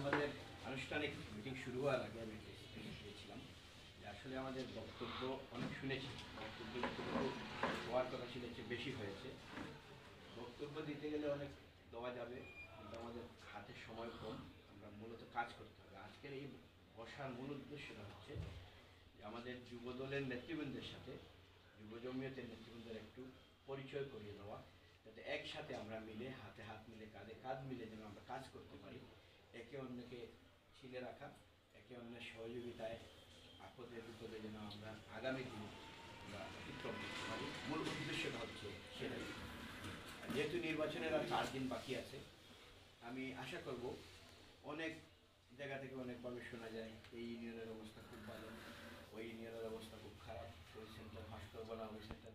আমাদের আনুষ্ঠানিক মিটিং শুরু হওয়ার আগে আমি দিয়েছিলাম যে আসলে আমাদের বক্তব্য অনেক শুনেছি। বক্তব্য হওয়ার কথা ছিল চেয়ে বেশি হয়েছে। বক্তব্য দিতে গেলে অনেক দেওয়া যাবে, কিন্তু আমাদের হাতে সময় কম। আমরা মূলত কাজ করতে হবে। আজকের এই বসার মূল উদ্দেশ্যটা হচ্ছে যে আমাদের যুব দলের নেতৃবৃন্দের সাথে যুব জমিয়তের নেতৃবৃন্দের একটু পরিচয় করিয়ে দেওয়া, যাতে একসাথে আমরা মিলে, হাতে হাত মিলে, কাঁধে কাঁধ মিলে যেন আমরা কাজ করতে পারি। একে অন্যকে ছিলে রাখা, একে অন্যের সহযোগিতায় আপদে বিপদে যেন আমরা আগামী দিনে আমরা অতিক্রম করতে পারি। মূল উদ্দেশ্যটা হচ্ছে সেটাই। যেহেতু নির্বাচনের আর চার দিন বাকি আছে, আমি আশা করব অনেক জায়গা থেকে অনেকভাবে শোনা যায়, এই ইউনিয়নের অবস্থা খুব ভালো, ওই ইউনিয়নের অবস্থা খুব খারাপ, ওই সেন্টার ভাস্কর বলা ওই সেন্টার